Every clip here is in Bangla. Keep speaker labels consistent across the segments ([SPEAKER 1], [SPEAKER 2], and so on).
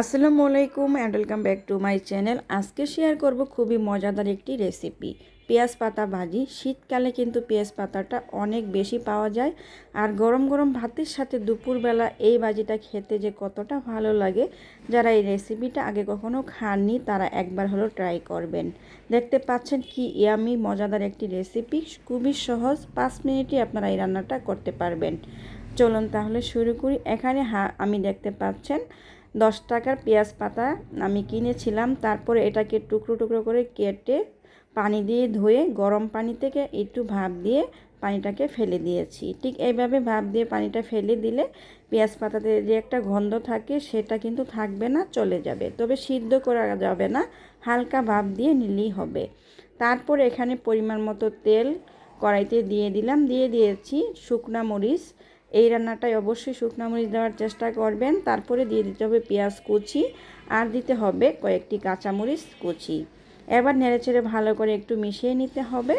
[SPEAKER 1] আসসালামু আলাইকুম and welcome back to my channel আজকে শেয়ার করব খুবই মজাদার একটি রেসিপি পেঁয়াজ পাতা ভাজি। শীতকালে কিন্তু পেঁয়াজ পাতাটা অনেক বেশি পাওয়া যায়। আর গরম গরম ভাতের সাথে দুপুরবেলা এই ভাজিটা খেতে যে কতটা ভালো লাগে, যারা এই রেসিপিটা আগে কখনো খাননি, তারা একবার হলো ট্রাই করবেন। দেখতে পাচ্ছেন কি ইয়ামি মজাদার একটি রেসিপি খুবই সহজ, পাঁচ মিনিটে আপনারা এই রান্নাটা করতে পারবেন। চলুন তাহলে শুরু করি। এখানে হা, আমি দেখতে পাচ্ছেন দশ টাকার পেঁয়াজ পাতা আমি কিনেছিলাম, তারপরে এটাকে টুকরো টুকরো করে কেটে পানি দিয়ে ধুয়ে, গরম পানি থেকে একটু ভাপ দিয়ে পানিটাকে ফেলে দিয়েছি। ঠিক এইভাবে ভাপ দিয়ে পানিটা ফেলে দিলে পেঁয়াজ পাতাতে যে একটা গন্ধ থাকে, সেটা কিন্তু থাকবে না, চলে যাবে। তবে সিদ্ধ করা যাবে না, হালকা ভাপ দিয়ে নিলেই হবে। তারপর এখানে পরিমাণ মতো তেল কড়াইতে দিয়ে দিলাম। দিয়ে দিয়েছি শুকনা মরিচ এই রান্নাটায় অবশ্যই শুকনো মরিচ দেওয়ার চেষ্টা করবেন। তারপরে দিয়ে দিতে হবে পেঁয়াজ কুচি আর দিতে হবে কয়েকটি কাঁচামরিচ কুচি। এবার নেড়েচেড়ে ভালো করে একটু মিশিয়ে নিতে হবে।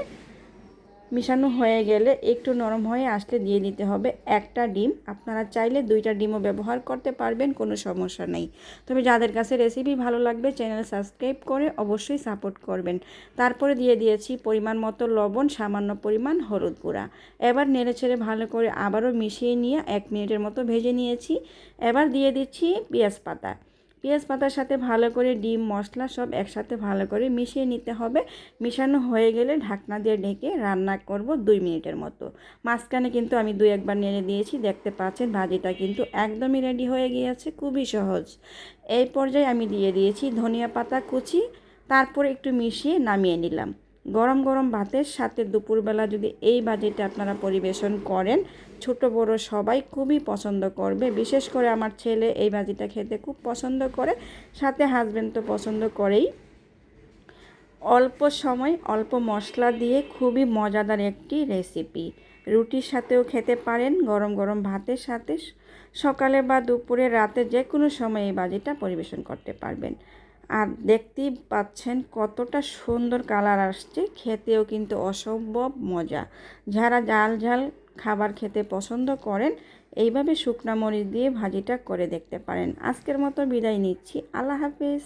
[SPEAKER 1] মিশানো হয়ে গেলে একটু নরম হয়ে আসলে দিয়ে দিতে হবে একটা ডিম। আপনারা চাইলে দুইটা ডিমও ব্যবহার করতে পারবেন, কোনো সমস্যা নেই। তবে যাদের কাছে রেসিপি ভালো লাগবে চ্যানেল সাবস্ক্রাইব করে অবশ্যই সাপোর্ট করবেন। তারপরে দিয়ে দিয়েছি পরিমাণ মতো লবণ, সামান্য পরিমাণ হলুদ গুঁড়া। এবার নেড়ে ছেড়ে ভালো করে আবারও মিশিয়ে নিয়ে এক মিনিটের মতো ভেজে নিয়েছি। এবার দিয়ে দিচ্ছি পেঁয়াজ পাতা। পেঁয়াজ পাতার সাথে ভালো করে, ডিম, মশলা সব একসাথে ভালো করে মিশিয়ে নিতে হবে। মিশানো হয়ে গেলে ঢাকনা দিয়ে ঢেকে রান্না করব দুই মিনিটের মতো। মাঝখানে কিন্তু আমি দুই একবার নেড়ে দিয়েছি, দেখতে পাচ্ছেন ভাজিটা কিন্তু একদমই রেডি হয়ে গিয়েছে, খুবই সহজ। এই পর্যায়ে আমি দিয়ে দিয়েছি ধনিয়া পাতা কুচি, তারপর একটু মিশিয়ে নামিয়ে নিলাম। গরম গরম ভাতের সাথে দুপুরবেলা যদি এই বাজেটে আপনারা পরিবেশন করেন, ছোট বড় সবাই খুবই পছন্দ করবে। বিশেষ করে আমার ছেলে এই ভাজিটা খেতে খুব পছন্দ করে, সাথে হাজব্যান্ড তো পছন্দ করেই। অল্প সময়, অল্প মশলা দিয়ে খুবই মজাদার একটি রেসিপি রুটির সাথেও খেতে পারেন, গরম গরম ভাতের সাথে। সকালে বা দুপুরে রাতে যে কোনো সময় এই বাজিটা পরিবেশন করতে পারবেন। আর দেখতেই পাচ্ছেন কতটা সুন্দর কালার আসছে। খেতেও কিন্তু অসম্ভব মজা। যারা ঝাল ঝাল খাবার খেতে পছন্দ করেন, এইভাবে শুকনা মরিচ দিয়ে ভাজিটা করে দেখতে পারেন। আজকের মতো বিদায় নিচ্ছি। আল্লাহ হাফেজ।